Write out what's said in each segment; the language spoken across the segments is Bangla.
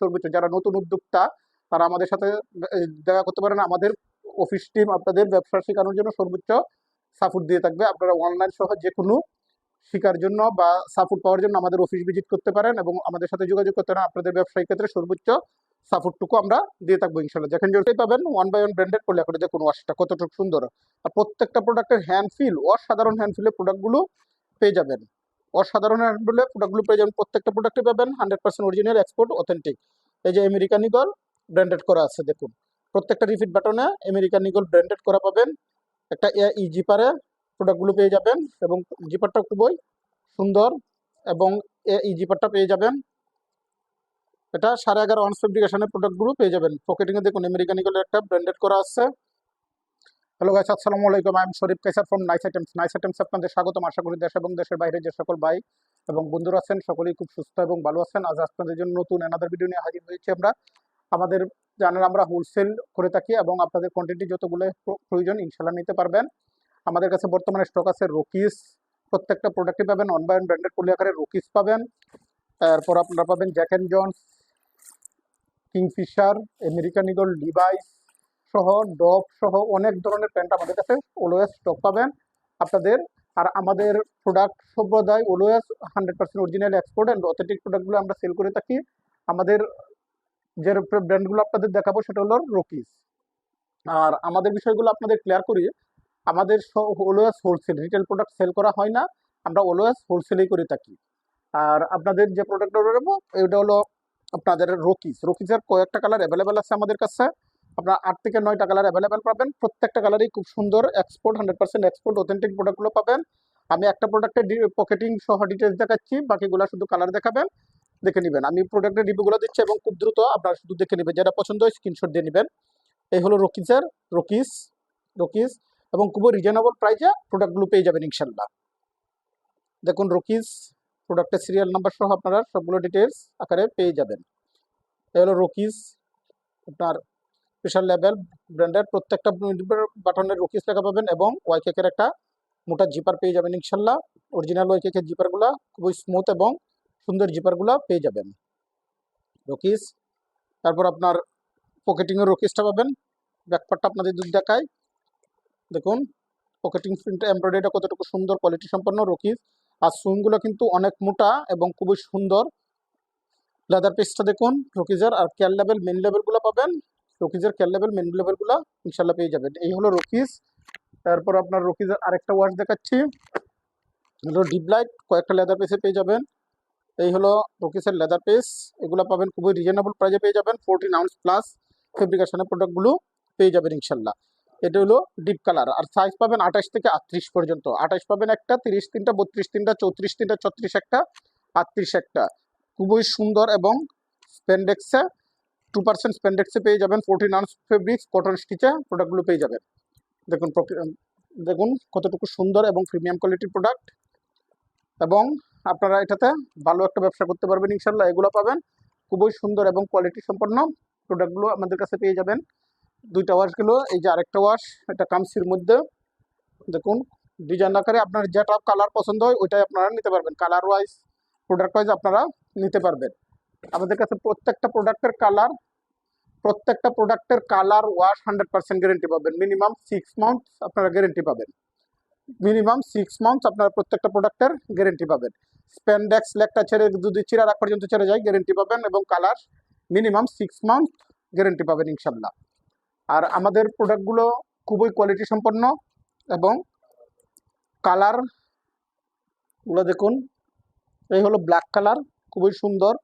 সর্বোচ্চ যারা নতুন উদ্যোক্তা, তারা আমাদের সাথে দেখা করতে পারেন আমাদের অফিস টিম আপনাদের ব্যবসা শেখানোর জন্য সর্বোচ্চ সাপোর্ট দিয়ে থাকবে। আপনারা অনলাইন সহ যে কোনো শেখার জন্য বা সাপোর্ট পাওয়ার জন্য আমাদের অফিস ভিজিট করতে পারেন এবং আমাদের সাথে যোগাযোগ করতে পারেন। আপনাদের ব্যবসায়িক ক্ষেত্রে সর্বোচ্চ সাপোর্টটুকু আমরা দিয়ে থাকব ইনশাল্লাহ যেখানে যেটাই পাবেন ওয়ান বাই ওয়ান ব্র্যান্ডেড করলে করে দেখুন ওয়াশটা কতটুকু সুন্দর। আর প্রত্যেকটা প্রোডাক্টের হ্যান্ড ফিল অসাধারণ হ্যান্ড ফিলের প্রোডাক্টগুলো পেয়ে যাবেন। অসাধারণ হ্যান্ড ফিলের প্রোডাক্টগুলো পেয়ে যাবেন। প্রত্যেকটা প্রোডাক্টই পাবেন hundred percent original export authentic এই যে আমেরিকান ইগল ব্র্যান্ডেড করা আছে, দেখুন। প্রত্যেকটা রিফিট বাটনে আমেরিকান ইগল ব্র্যান্ডেড করা পাবেন। একটা ই জিপারে প্রোডাক্টগুলো পেয়ে যাবেন এবং জিপারটা খুবই সুন্দর এবং এই জিপারটা পেয়ে যাবেন। এটা সাড়ে এগারো অনস ফেব্রিকেশনের প্রোডাক্টগুলো পেয়ে যাবেন। পকেটিংয়ে দেখুন আমেরিকান ইগলের একটা ব্র্যান্ডেড করা আছে। হ্যালো গাইস আসসালামু আলাইকুম I am Sharif Kaisar from nice items nice items আপনাদের স্বাগতম। আশা করি দেশ এবং দেশের বাইরে যে সকল ভাই এবং বন্ধুরা আছেন, সকলেই খুব সুস্থ এবং ভালো আছেন। আজ আপনাদের জন্য নতুন এনাদার ভিডিও নিয়ে হাজির হয়েছি আমরা। আমাদের জানেন আমরা হোলসেল করে থাকি এবং আপনাদের কোয়ান্টিটি যতগুলো প্রয়োজন ইনশাল্লাহ নিতে পারবেন। আমাদের কাছে বর্তমানে স্টক আছে রকিস প্রত্যেকটা প্রোডাক্টই পাবেন অন বাই ব্র্যান্ডেড পলি আকারে রকিস পাবেন। তারপর আপনারা পাবেন Jack and Jones Kingfisher American Eagle device সহ ডব সহ অনেক ধরনের প্যান্ট আমাদের কাছে অলওয়েজ স্টক পাবেন। আপনাদের আর আমাদের প্রোডাক্ট সম্প্রদায় always hundred percent original export and authentic প্রোডাক্টগুলো আমরা সেল করে থাকি। আমাদের যে ব্র্যান্ডগুলো আপনাদের দেখাবো সেটা হলো রকিস আর আমাদের বিষয়গুলো আপনাদের ক্লিয়ার করি, আমাদের always wholesale retail product sell করা হয় না, আমরা অলওয়েজ হোলসেলেই করে থাকি। আর আপনাদের যে প্রোডাক্টটা নেব এটা হলো আপনাদের রকিস রকিসের কয়েকটা কালার অ্যাভেলেবেল আছে আমাদের কাছে। আপনার আট থেকে নয়টা কালার অ্যাভেলেবেল পাবেন। প্রত্যেকটা কালারই খুব সুন্দর export hundred percent export authentic প্রোডাক্টগুলো পাবেন। আমি একটা প্রোডাক্টের পকেটিং সহ ডিটেলস দেখাচ্ছি, বাকিগুলো শুধু কালার দেখাবেন, দেখে নেবেন। আমি প্রোডাক্টের রিভিউগুলো দিচ্ছি এবং খুব দ্রুত আপনারা শুধু দেখে নেবেন। যেটা পছন্দ হয় স্ক্রিনশট দিয়ে নেবেন। এই হলো রকিসের রকিস রকিস এবং খুবই রিজনেবল প্রাইসে প্রোডাক্টগুলো পেয়ে যাবেন ইনশাল্লাহ দেখুন রকিস প্রোডাক্টের সিরিয়াল নাম্বার সহ আপনারা সবগুলো ডিটেলস আকারে পেয়ে যাবেন। এই হলো রকিস আপনার স্পেশাল লেভেল ব্র্যান্ডের প্রত্যেকটা বাটনের রকিস লেখা পাবেন এবং ওয়াইকেকের একটা মোটা জিপার পেয়ে যাবেন ইনশাল্লাহ। অরিজিনাল ওয়াইকেকের জিপারগুলো খুবই স্মুথ এবং সুন্দর জিপারগুলো পেয়ে যাবেন। রকিস তারপর আপনার পকেটিংয়ের রকিসটা পাবেন। ব্যাকপারটা আপনাদের দুধ দেখায়। দেখুন পকেটিং প্রিন্ট এমব্রয়ডারিটা কতটুকু সুন্দর কোয়ালিটি সম্পন্ন রকিস আর সুইংগুলো কিন্তু অনেক মোটা এবং খুবই সুন্দর। লেদার পিসটা দেখুন রকিজের আর কেয়ার লেভেল মেন লেভেলগুলো পাবেন। রকিজের কেয়ার লেভেল মেন লেভেলগুলো ইনশাল্লাহ পেয়ে যাবেন। এই হলো রকিজ। তারপর আপনার রকিজের আরেকটা ওয়াশ দেখাচ্ছি। হলো ডিপ লাইট কয়েকটা লেদার পেসে পেয়ে যাবেন। এই হলো রকিসের লেদার পেস এগুলো পাবেন খুবই রিজনেবল প্রাইজে পেয়ে যাবেন ফোরটিন আউন্স প্লাস ফেব্রিকেশনের প্রোডাক্টগুলো পেয়ে যাবেন ইনশাল্লাহ। এটা হলো ডিপ কালার আর সাইজ পাবেন আঠাশ থেকে আটত্রিশ পর্যন্ত। আঠাশ পাবেন একটা, তিরিশ তিনটা, বত্রিশ তিনটা, চৌত্রিশ তিনটা, ছত্রিশ একটা, আটত্রিশ একটা। খুবই সুন্দর এবং স্পেন্ডেক্সে টু পার্সেন্ট স্পেন্ডেক্সে পেয়ে যাবেন ফোরটিন আউন্স ফেব্রিক্স কটন স্টিচে প্রোডাক্টগুলো পেয়ে যাবেন দেখুন দেখুন কতটুকু সুন্দর এবং প্রিমিয়াম কোয়ালিটির প্রোডাক্ট এবং আপনারা এটাতে ভালো একটা ব্যবসা করতে পারবেন ইনশাল্লাহ এগুলো পাবেন খুবই সুন্দর এবং কোয়ালিটি সম্পন্ন প্রোডাক্টগুলো আমাদের কাছে পেয়ে যাবেন দুইটা ওয়াশগুলো এই যে আরেকটা ওয়াশ এটা কামসির মধ্যে দেখুন ডিজাইন আকারে আপনার যেটা কালার পছন্দ হয় ওইটাই আপনারা নিতে পারবেন কালার ওয়াইজ প্রোডাক্ট ওয়াইজ আপনারা নিতে পারবেন আমাদের কাছে প্রত্যেকটা প্রোডাক্টের কালার প্রত্যেকটা প্রোডাক্টের colour wash hundred percent guarantee পাবেন। মিনিমাম সিক্স মান্থস আপনারা গ্যারেন্টি পাবেন। মিনিমাম সিক্স মান্থস আপনারা প্রত্যেকটা প্রোডাক্টের গ্যারেন্টি পাবেন। স্প্যান্ডেক্স লেকটা ছেড়ে যদি চিরা রাখ পর্যন্ত ছেড়ে যায় গ্যারেন্টি পাবেন এবং colour minimum six month guarantee পাবেন ইনশাল্লাহ আর আমাদের প্রোডাক্টগুলো খুবই কোয়ালিটি সম্পন্ন এবং কালারগুলো দেখুন, এই হলো ব্ল্যাক কালার খুবই সুন্দর।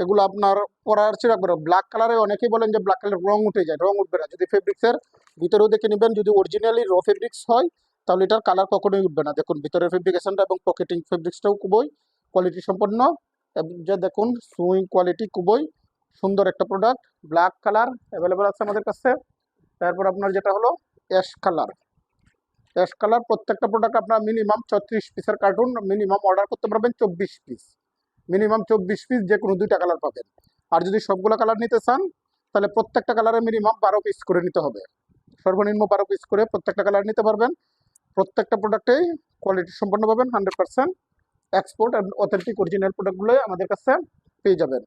এগুলো আপনার পরার রাখবেন ব্ল্যাক কালারে অনেকেই বলেন যে ব্ল্যাক কালার রং উঠে যায়, রং উঠবে না। যদি ফেব্রিক্সের ভিতরেও দেখে নেবেন, যদি অরিজিনালি র ফেব্রিক্স হয়, তাহলে এটার কালার কখনোই উঠবে না। দেখুন, ভিতরের ফেব্রিকেশনটা এবং পকেটিং ফেব্রিক্সটাও খুবই কোয়ালিটি সম্পন্ন। যে দেখুন সুইং কোয়ালিটি খুবই সুন্দর একটা প্রোডাক্ট ব্ল্যাক কালার অ্যাভেলেবেল আছে আমাদের কাছে। তারপর আপনার যেটা হলো অ্যাশ কালার অ্যাশ কালার প্রত্যেকটা প্রোডাক্ট আপনার মিনিমাম ছত্রিশ পিসের কার্টুন মিনিমাম অর্ডার করতে পারবেন চব্বিশ পিস মিনিমাম চব্বিশ পিস যে কোনো দুইটা কালার পাবেন। আর যদি সবগুলো কালার নিতে চান, তাহলে প্রত্যেকটা কালারে মিনিমাম বারো পিস করে নিতে হবে। সর্বনিম্ন বারো পিস করে প্রত্যেকটা কালার নিতে পারবেন। প্রত্যেকটা প্রোডাক্টেই কোয়ালিটি সম্পন্ন পাবেন hundred percent export and authentic original প্রোডাক্টগুলোই আমাদের কাছে পেয়ে যাবেন।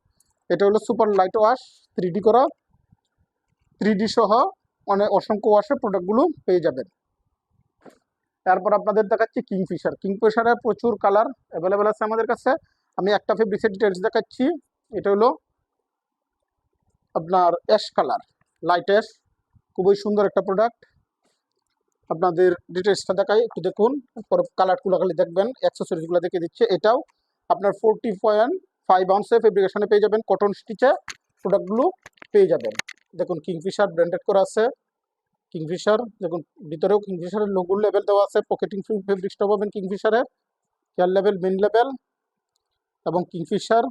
এটা হলো super light wash three D করা। থ্রি ডি সহ অনেক অসংখ্য ওয়াশের প্রোডাক্টগুলো পেয়ে যাবেন। তারপর আপনাদের দেখাচ্ছি কিংফিশার কিংফিশারের প্রচুর কালার অ্যাভেলেবেল আছে আমাদের কাছে। আমি একটা ফেব্রিক্সের ডিটেলস দেখাচ্ছি। এটা হলো আপনার অ্যাশ কালার লাইট অ্যাশ খুবই সুন্দর একটা প্রোডাক্ট আপনাদের ডিটেলসটা দেখাই, একটু দেখুন। পরে কালারগুলো খালি দেখবেন অ্যাক্সেসরিজগুলো দেখে দিচ্ছে। এটাও আপনার ফোরটি পয়েন্ট ফাইভ আউন্সে ফেব্রিকেশনে পেয়ে যাবেন। কটন স্টিচে প্রোডাক্টগুলো পেয়ে যাবেন। দেখুন কিংফিশার ব্র্যান্ডেড করা আছে। কিংফিশার দেখুন, ভিতরেও কিংফিশারের লোগোর লেভেল দেওয়া আছে। পকেটিং ফেব্রিক্সটা পাবেন কিংফিশারের কেয়ার লেভেল মেন লেভেল এবং কিংফিশার।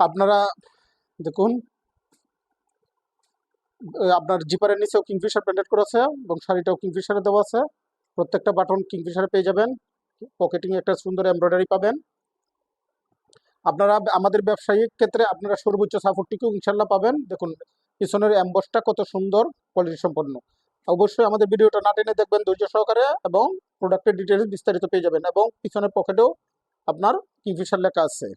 আপনারা দেখুন আপনার জিপারের নিচেও কিংফিশার ব্র্যান্ডেড করা আছে এবং শাড়িটাও কিংফিশারে দেওয়া আছে। প্রত্যেকটা বাটন কিংফিশারে পেয়ে যাবেন। পকেটিং একটা সুন্দর এমব্রয়ডারি পাবেন। আপনারা আমাদের ব্যবসায়িক ক্ষেত্রে আপনারা সর্বোচ্চ সাপোর্টটিকেও ইনশাল্লাহ পাবেন। দেখুন, পিছনের অ্যাম্বসটা কত সুন্দর, কোয়ালিটি সম্পন্ন। অবশ্যই আমাদের ভিডিওটা না টেনে দেখবেন ধৈর্য সহকারে এবং প্রোডাক্টের ডিটেলস বিস্তারিত পেয়ে যাবেন এবং পিছনের পকেটেও আপনার কিংফিশার লেখা আছে।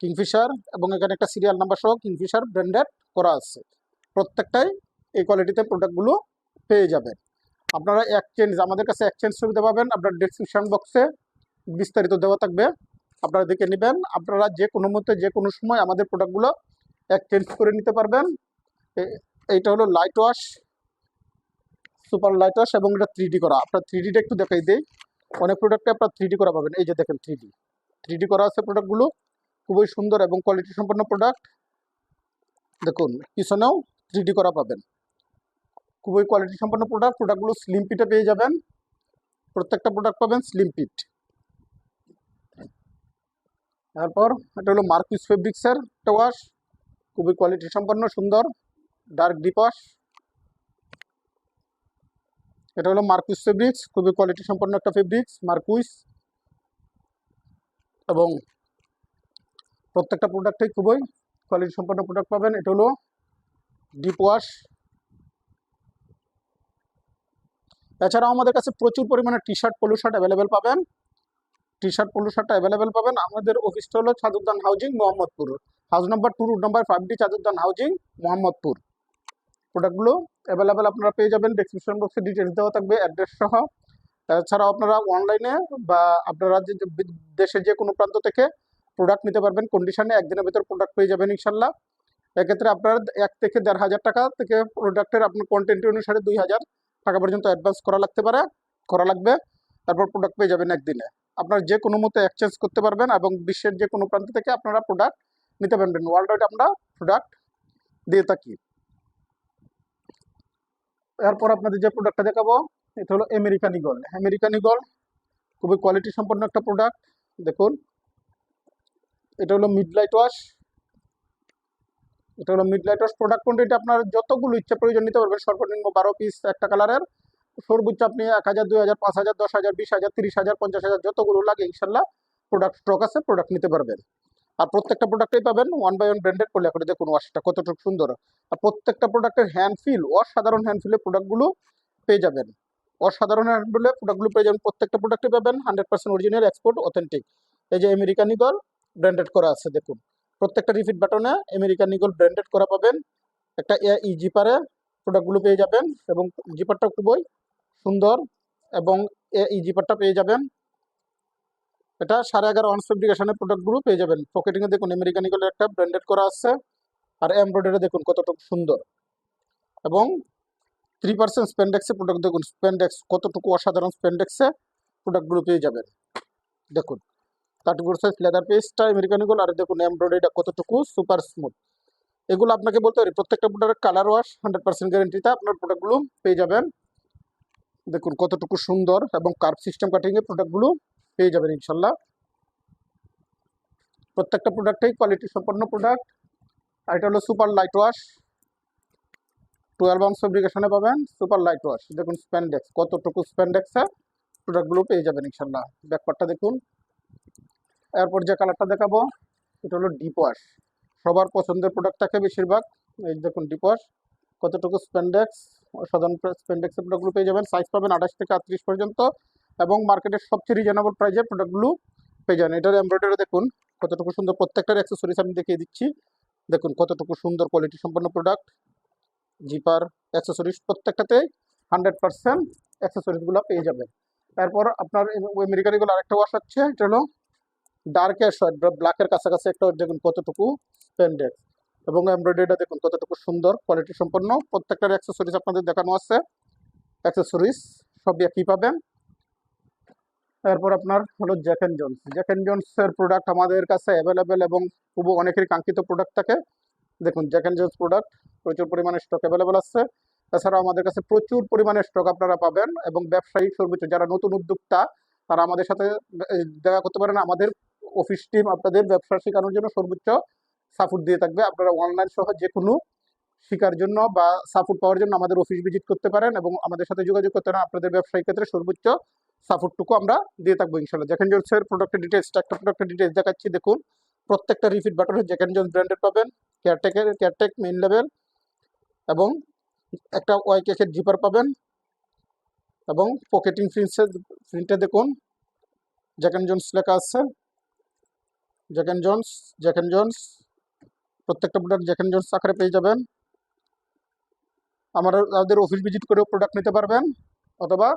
কিংফিশার এবং এখানে একটা সিরিয়াল নাম্বার সহ কিংফিশার ব্র্যান্ডেড করা আছে। প্রত্যেকটাই এই কোয়ালিটিতে প্রোডাক্টগুলো পেয়ে যাবেন। আপনারা এক্সচেঞ্জ আমাদের কাছে এক্সচেঞ্জ সুবিধা পাবেন। আপনার ডেসক্রিপশন বক্সে বিস্তারিত দেওয়া থাকবে। আপনারা দেখে নেবেন। আপনারা যে কোনো মতে যে কোনো সময় আমাদের প্রোডাক্টগুলো এক্সচেঞ্জ করে নিতে পারবেন। এইটা হলো light wash super light wash এবং এটা থ্রি করা। আপনার থ্রি ডিটা একটু দেখাই দিই। অনেক প্রোডাক্টে আপনার থ্রি করা পাবেন। এই যে দেখেন থ্রি ডি থ্রি করা আছে প্রোডাক্টগুলো খুবই সুন্দর এবং কোয়ালিটি সম্পন্ন প্রোডাক্ট দেখুন, পিছনেও থ্রি করা পাবেন। খুবই কোয়ালিটি সম্পন্ন প্রোডাক্ট প্রোডাক্টগুলো স্লিম পিটে পেয়ে যাবেন। প্রত্যেকটা প্রোডাক্ট পাবেন স্লিম পিট তারপর এটা হলো মার্কিস ফেব্রিক্সের একটা ওয়াশ খুবই কোয়ালিটি সম্পন্ন, সুন্দর। ডার্ক ডিপ ওয়াশ এটা হলো মার্কুইস ফেব্রিক্স, খুবই কোয়ালিটি সম্পন্ন একটা ফেব্রিক্স, মার্কুইস। এবং প্রত্যেকটা প্রোডাক্টেই খুবই কোয়ালিটি সম্পন্ন প্রোডাক্ট পাবেন। এটা হলো ডিপ ওয়াশ এছাড়াও আমাদের কাছে প্রচুর পরিমাণে T shirt polo shirt available পাবেন। টি শার্ট পলু শার্টটা অ্যাভেলেবেল পাবেন। আমাদের অফিসটা হলো Chanduddan housing Mohammadpur. House number two route number five D Chanduddan housing Mohammadpur. প্রোডাক্টগুলো অ্যাভেলেবেল আপনারা পেয়ে যাবেন। ডেসক্রিপশন বক্সে ডিটেলস দেওয়া থাকবে অ্যাড্রেস সহ। এছাড়াও আপনারা অনলাইনে বা আপনারা যে যে দেশের যে কোনো প্রান্ত থেকে প্রোডাক্ট নিতে পারবেন। কন্ডিশনে একদিনের ভিতর প্রোডাক্ট পেয়ে যাবেন ইনশাল্লাহ। এক্ষেত্রে আপনার এক থেকে দেড় হাজার টাকা থেকে প্রোডাক্টের আপনার কন্টেন্ট অনুসারে দুই হাজার টাকা পর্যন্ত অ্যাডভান্স করা লাগতে পারে, করা লাগবে। তারপর প্রোডাক্ট পেয়ে যাবেন একদিনে। আপনার যে কোনো মতো এক্সচেঞ্জ করতে পারবেন এবং বিশ্বের যে কোনো প্রান্ত থেকে আপনারা প্রোডাক্ট নিতে পারবেন। ওয়ার্ল্ড ওয়াইড আমরা প্রোডাক্ট দিয়ে থাকি। এরপর আপনাদের যে প্রোডাক্টটা দেখাবো, এটা হলো আমেরিকান ইগল আমেরিকান ইগল খুবই কোয়ালিটি সম্পন্ন একটা প্রোডাক্ট দেখুন, এটা হলো মিড লাইট ওয়াশ এটা হলো mid light wash product quantity আপনার যতগুলো ইচ্ছা প্রয়োজন নিতে পারবেন, সর্বনিম্ন বারো পিস একটা কালারের সর্বোচ্চ আপনি এক হাজার, দুই হাজার, পাঁচ হাজার, দশ হাজার, বিশ হাজার, তিরিশ হাজার, পঞ্চাশ হাজার, যতগুলো লাগে, ইনশাল্লাহ প্রোডাক্ট স্টক আছে প্রোডাক্ট নিতে পারবেন। আর প্রত্যেকটা প্রোডাক্টেই পাবেন ওয়ান বাই ওয়ান ব্র্যান্ডেড করলে করে দেখুন ওয়াশটা কতটুকু সুন্দর। আর প্রত্যেকটা প্রোডাক্টের হ্যান্ড ফিল অসাধারণ হ্যান্ড ফিলের প্রোডাক্টগুলো পেয়ে যাবেন। অসাধারণ হ্যান্ড ফিলে প্রোডাক্টগুলো পেয়ে যাবেন, প্রত্যেকটা প্রোডাক্টে পাবেন hundred percent original export authentic এই যে আমেরিকান ইগল ব্র্যান্ডেড করা আছে, দেখুন। প্রত্যেকটা রিফিট বাটনে আমেরিকান ইগল ব্র্যান্ডেড করা পাবেন। একটা ই জিপারে প্রোডাক্টগুলো পেয়ে যাবেন এবং জিপারটা খুবই সুন্দর এবং এ ই জিপারটা পেয়ে যাবেন। এটা সাড়ে এগারো অনস ফেব্রিকেশনের প্রোডাক্টগুলো পেয়ে যাবেন। পকেটিংয়ে দেখুন আমেরিকান ইগলের একটা ব্র্যান্ডেড করা আছে আর এমব্রয়ডারি দেখুন কতটুকু সুন্দর। এবং থ্রি পার্সেন্ট স্পেন্ডেক্সে প্রোডাক্ট দেখুন স্পেন্ডেক্স কতটুকু অসাধারণ স্পেন্ডেক্সে প্রোডাক্টগুলো পেয়ে যাবেন। দেখুন কাটগুর সাইজ লেদার পেস্টটা আমেরিকান ইগল আর দেখুন এমব্রয়ডারিটা কতটুকু সুপার স্মুথ এগুলো আপনাকে বলতে পারি, প্রত্যেকটা প্রোডাক্টের কালার ওয়াশ হান্ড্রেড পার্সেন্ট গ্যারেন্টিতে আপনার প্রোডাক্টগুলো পেয়ে যাবেন। দেখুন কতটুকু সুন্দর এবং কার্ভ সিস্টেম কাটিংয়ে প্রোডাক্টগুলো পেয়ে যাবেন ইনশাল্লাহ। প্রত্যেকটা প্রোডাক্টেই কোয়ালিটি সম্পন্ন প্রোডাক্ট আর এটা হলো super light wash twelve ounce ফেব্রিকেশনে পাবেন সুপার লাইট ওয়াশ দেখুন স্প্যান্ডেক্স কতটুকু স্প্যান্ডেক্সে প্রোডাক্টগুলো পেয়ে যাবেন ইনশাল্লাহ। ব্যাকপারটা দেখুন। এরপর যে কালারটা দেখাবো, এটা হলো ডিপ ওয়াশ সবার পছন্দের প্রোডাক্ট থাকে বেশিরভাগ। এই দেখুন ডিপ ওয়াশ কতটুকু স্প্যান্ডেক্স সাধারণ স্প্যান্ডেক্সের প্রোডাক্টগুলো পেয়ে যাবেন। সাইজ পাবেন আঠাশ থেকে আটত্রিশ পর্যন্ত। এবং মার্কেটের সবচেয়ে রিজনেবল প্রাইসে প্রোডাক্টগুলো পেয়ে যাবেন এটার এমব্রয়ডারি দেখুন, কতটুকু সুন্দর প্রত্যেকটার অ্যাক্সেসরিজ আমি দেখিয়ে দিচ্ছি। দেখুন, কতটুকু সুন্দর কোয়ালিটি সম্পন্ন প্রোডাক্ট জিপার অ্যাক্সেসরিজ প্রত্যেকটাতে হান্ড্রেড পার্সেন্ট অ্যাক্সেসরিজগুলো পেয়ে যাবেন। তারপর আপনার ওই আমেরিকানিগুলো আরেকটা ওয়াশ আছে এটা হলো ডার্ক অ্যাশ ব্ল্যাকের কাছাকাছি একটা দেখুন কতটুকু স্পেন্ডেড এবং এমব্রয়ডারিটা দেখুন কতটুকু সুন্দর কোয়ালিটি সম্পন্ন প্রত্যেকটার অ্যাক্সেসরিজ আপনাদের দেখানো আছে। অ্যাক্সেসরিজ সব একই পাবেন। এরপর আপনার হলো Jack and Jones Jack and জোন্সের product আমাদের কাছে অ্যাভেলেবেল এবং খুব অনেকেরই কাঙ্ক্ষিত প্রোডাক্ট থাকে। দেখুন জ্যাক অ্যান্ড জোন্স প্রোডাক্ট প্রচুর পরিমাণে স্টক অ্যাভেলেবেল আছে। তাছাড়াও আমাদের কাছে প্রচুর পরিমাণে স্টক আপনারা পাবেন এবং ব্যবসায়িক সর্বোচ্চ যারা নতুন উদ্যোক্তা, তারা আমাদের সাথে দেখা করতে পারেন। আমাদের অফিস টিম আপনাদের ব্যবসা শেখানোর জন্য সর্বোচ্চ সাপোর্ট দিয়ে থাকবে। আপনারা অনলাইন সহ যে কোনো শেখার জন্য বা সাপোর্ট পাওয়ার জন্য আমাদের অফিস ভিজিট করতে পারেন এবং আমাদের সাথে যোগাযোগ করতে পারেন। আপনাদের ব্যবসায়িক ক্ষেত্রে সর্বোচ্চ সাপোর্টটুকু আমরা দিয়ে থাকব ইনশাল্লাহ জ্যাকেন জোন্সের প্রোডাক্টের ডিটেলস একটা প্রোডাক্টের ডিটেলস দেখাচ্ছি, দেখুন। প্রত্যেকটা রিফিট বাটনে জ্যাকেন জোন্স ব্র্যান্ডের পাবেন কেয়ারটেকের কেয়ারটেক মেইন লেভেল এবং একটা ওয়াই কেকের জিপার পাবেন, এবং পকেটিং প্রিন্সের প্রিন্টে দেখুন জ্যাকেন জোন্স লেখা আছে। Jack and Jones Jack and Jones, প্রত্যেকটা প্রোডাক্ট জ্যাকেন জোন্স আকারে পেয়ে যাবেন। আমরা আমাদের অফিস ভিজিট করেও প্রোডাক্ট নিতে পারবেন, অথবা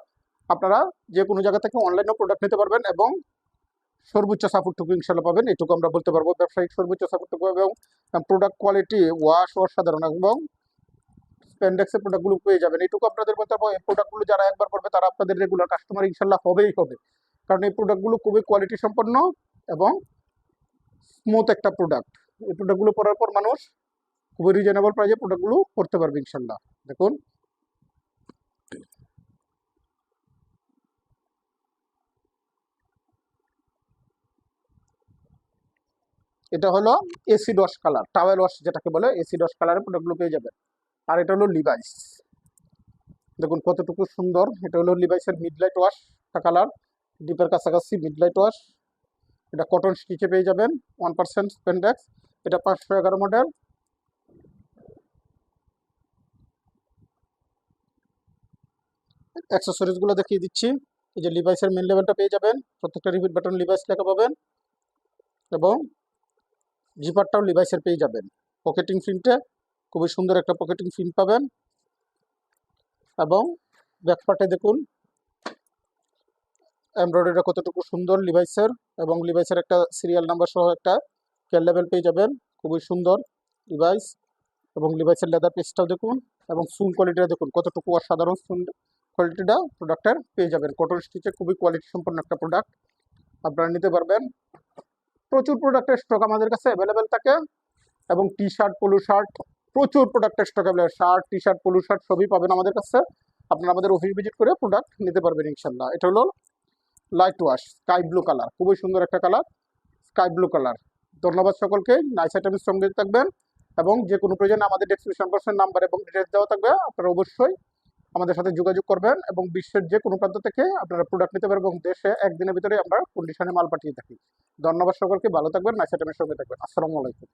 আপনারা যে কোনো জায়গা থেকে অনলাইনেও প্রোডাক্ট নিতে পারবেন এবং সর্বোচ্চ সাপোর্টটুকু ইনশাল্লাহ পাবেন। এটুকু আমরা বলতে পারব, ব্যবসায়িক সর্বোচ্চ সাপোর্টটুকু এবং প্রোডাক্ট কোয়ালিটি ওয়াশ অসাধারণ এবং স্পেন্ডেক্সের প্রোডাক্টগুলো পেয়ে যাবেন। এইটুকু আপনাদের বলতে পারব, এই প্রোডাক্টগুলো যারা একবার করবে তারা আপনাদের রেগুলার কাস্টমার ইনশাল্লাহ হবেই হবে। কারণ এই প্রোডাক্টগুলো খুবই কোয়ালিটি সম্পন্ন এবং স্মুথ একটা প্রোডাক্ট এই প্রোডাক্টগুলো পরার পর মানুষ খুবই রিজনেবল প্রাইসে প্রোডাক্টগুলো করতে পারবে ইনশাল্লাহ দেখুন এটা হলো acid wash colour towel wash যেটাকে বলে এসিড ওয়াশ কালারের প্রোডাক্টগুলো পেয়ে যাবেন। আর এটা হলো লিভাইস দেখুন কতটুকু সুন্দর। এটা হলো লিভাইসের মিডলাইট ওয়াশ কালার ডিপের কাছাকাছি মিডলাইট ওয়াশ এটা কটন স্টিচে পেয়ে যাবেন ওয়ান পার্সেন্ট স্পেন্ডেক্স এটা পাঁচশো এগারো মডেল অ্যাক্সেসরিজগুলো দেখিয়ে দিচ্ছি। এই যে লিভাইসের মেন লেভেলটা পেয়ে যাবেন। প্রত্যেকটা রিপিট বাটন লিভাইস লেখা পাবেন। এবং জিপারটাও লিভাইসের পেয়ে যাবেন। পকেটিং প্রিন্টে খুবই সুন্দর একটা পকেটিং প্রিন্ট পাবেন। এবং ব্যাকপার্টে দেখুন এমব্রয়ডারিটা কতটুকু সুন্দর লিভাইসের এবং লিভাইসের একটা সিরিয়াল নাম্বার সহ একটা কেয়ার লেভেল পেয়ে যাবেন। খুবই সুন্দর লিভাইস এবং লিভাইসের লেদার পিসটাও দেখুন এবং সুন কোয়ালিটিটা দেখুন, কতটুকু অসাধারণ সুন কোয়ালিটিটা প্রোডাক্টের পেয়ে যাবেন। কটন স্টিচে খুবই কোয়ালিটি সম্পন্ন একটা প্রোডাক্ট আপনারা নিতে পারবেন। প্রচুর প্রোডাক্টের স্টক আমাদের কাছে অ্যাভেলেবেল থাকে এবং টি শার্ট পলু শার্ট প্রচুর প্রোডাক্টের stock available shirt T shirt polo shirt সবই পাবেন আমাদের কাছে। আপনারা আমাদের অফিস ভিজিট করে প্রোডাক্ট নিতে পারবেন ইনশাল্লাহ এটা হলো light wash sky blue colour খুবই সুন্দর একটা কালার স্কাই ব্লু কালার ধন্যবাদ সকলকে। নাইস আইটেমের সঙ্গে থাকবেন এবং যে কোনো প্রয়োজনে আমাদের ডেসক্রিপশন বক্সের নাম্বার এবং ডিটেলস দেওয়া থাকবে, আপনারা অবশ্যই আমাদের সাথে যোগাযোগ করবেন এবং বিশ্বের যে কোনো প্রান্ত থেকে আপনারা প্রোডাক্ট নিতে পারবেন এবং দেশে একদিনের ভিতরে আমরা কন্ডিশনে মাল পাঠিয়ে থাকি। ধন্যবাদ সকলকে, ভালো থাকবেন নাইস আইটেমের সঙ্গে থাকবেন। আসসালামু আলাইকুম।